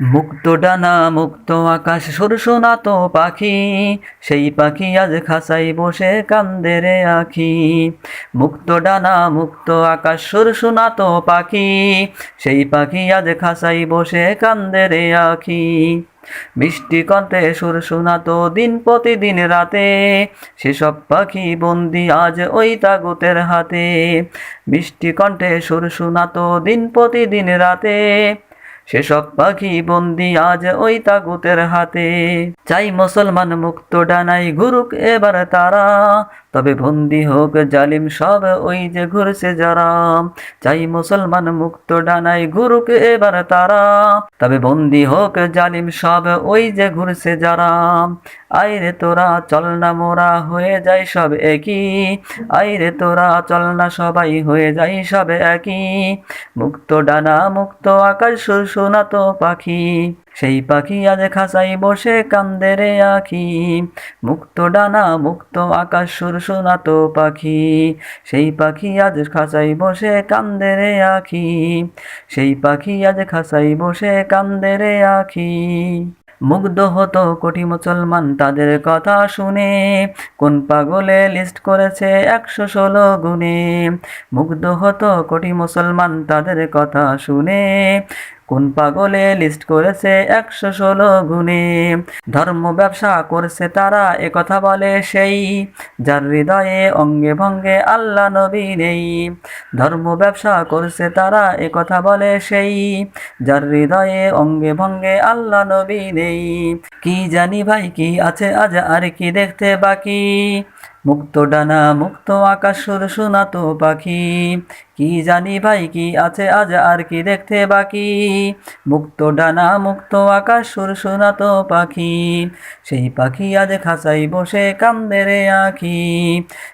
মুক্ত ডানা মুক্ত আকাশ সুরসোনাত পাখি। সেই পাখি আজ খাসাই বসে কান্দে রে আখি। মুক্ত ডানা মুক্ত আকাশ সুরসোনাত পাখি। সেই পাখি আজ খাসাই বসে কান্দে রে আখি। মিষ্টি কণ্ঠে সুর শোনাতো দিন প্রতিদিন রাতে। সেসব পাখি বন্দি আজ ওই তাগুতের হাতে। মিষ্টি কণ্ঠে সুর শোনাতো দিন প্রতিদিন রাতে। সেসব পাখি বন্দি আজ ওই তাগুতের হাতে। চাই মুসলমান মুক্ত ডানাই ঘুরুক এবার তারা। তবে বন্দি হোক জালিম সব ওই যে ঘুরছে যারা। চাই মুসলমান মুক্ত ডানাই ঘুরুক এবার তারা। তবে বন্দি হোক জালিম সব ওই যে ঘুরছে যারা। আইরে তোরা, চল না মোরা, হয়ে যায় সব একই। আইরে তোরা, চল না সবাই, হয়ে যায় সব একই। মুক্ত ডানা, মুক্ত আকাশ শোনাতো পাখি। সেই পাখি আজ খাসাই বসে কান্দে রে আখি। মুক্ত ডানা, মুক্ত আকাশ, সুর শোনাতো পাখি। সেই পাখি আজ খাসাই বসে কান্দে রে আখি। সেই পাখি আজ খাসাই বসে কান্দে রে আখি। মুগ্ধ হতো কোটি মুসলমান তাদের কথা শুনে। কোন পাগলে লিস্ট করেছে একশো ষোলো গুণে? মুগ্ধ হতো কোটি মুসলমান তাদের কথা শুনে। কোন পাগলে লিস্ট করেছে একশো ষোলো গুণে? ধর্ম ব্যবসা করছে তারা কথা বলে সেই। যার হৃদয়ে অঙ্গে ভঙ্গে আল্লাহ নবী নেই। ধর্ম ব্যবসা করছে তারা কথা বলে সেই। যার হৃদয়ে অঙ্গে ভঙ্গে আল্লাহ নবী নেই। কি জানি ভাই, কি আছে আজ আর কি দেখতে বাকি? মুক্ত ডানা মুক্ত আকাশ সুর শোনাতো পাখি। কি জানি ভাই, কি আছে আজ আর কি দেখতে বাকি? মুক্ত ডানা মুক্ত আকাশ সুর শোনাতো পাখি। সেই পাখি আজ খাসাই বসে কান্দে রে আখি।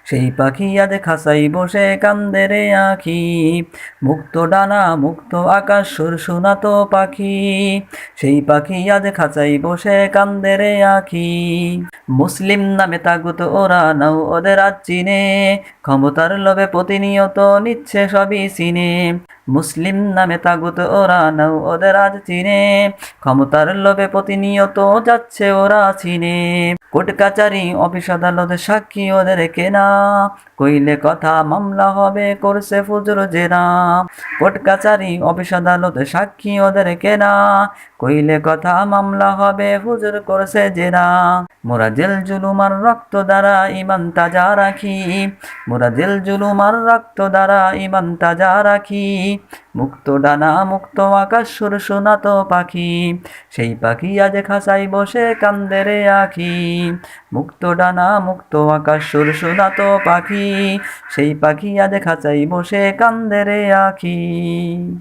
সেই পাখি আজ খাসাই বসে কান্দে রে আখি। মুক্ত ডানা মুক্ত আকাশ সুর শোনাতো পাখি। সেই পাখি আজ খাঁচাই বসে কান্দে রে আখি। মুসলিম নামে তাগুত ওরা ওদের আজ চিনে ক্ষমতার লোভে প্রতিনিয়ত নিচ্ছে সবই চিনে মুসলিম নামে তাগুত ওরা নাও ওদের আজ চিনে। ক্ষমতার লোভে প্রতিনিয়ত যাচ্ছে ওরা চিনে। কোর্ট কাচারি, অফিস আদালত সাক্ষী ওদের কেনা। কইলে কথা মামলা হবে, করছে ফুজুর জেরা কোর্ট কাচারি, অফিস আদালত সাক্ষী ওদের কেনা। কইলে কথা মামলা হবে হুজুর করছে জেরা মোরা জেল জুলুমার রক্ত দ্বারা ইমান তাজা রাখি। মোরা জেল জুলুমার রক্ত দ্বারা ইমান তাজা রাখি। মুক্ত ডানা মুক্ত আকাশ, সুর শোনাত পাখি। সেই পাখি আজ খাসাই বসে কান্দে রে আখি। মুক্ত ডানা মুক্ত আকাশ, সুর শোনাত পাখি। সেই পাখি আজ খাঁচাই বসে কান্দে রে আখি।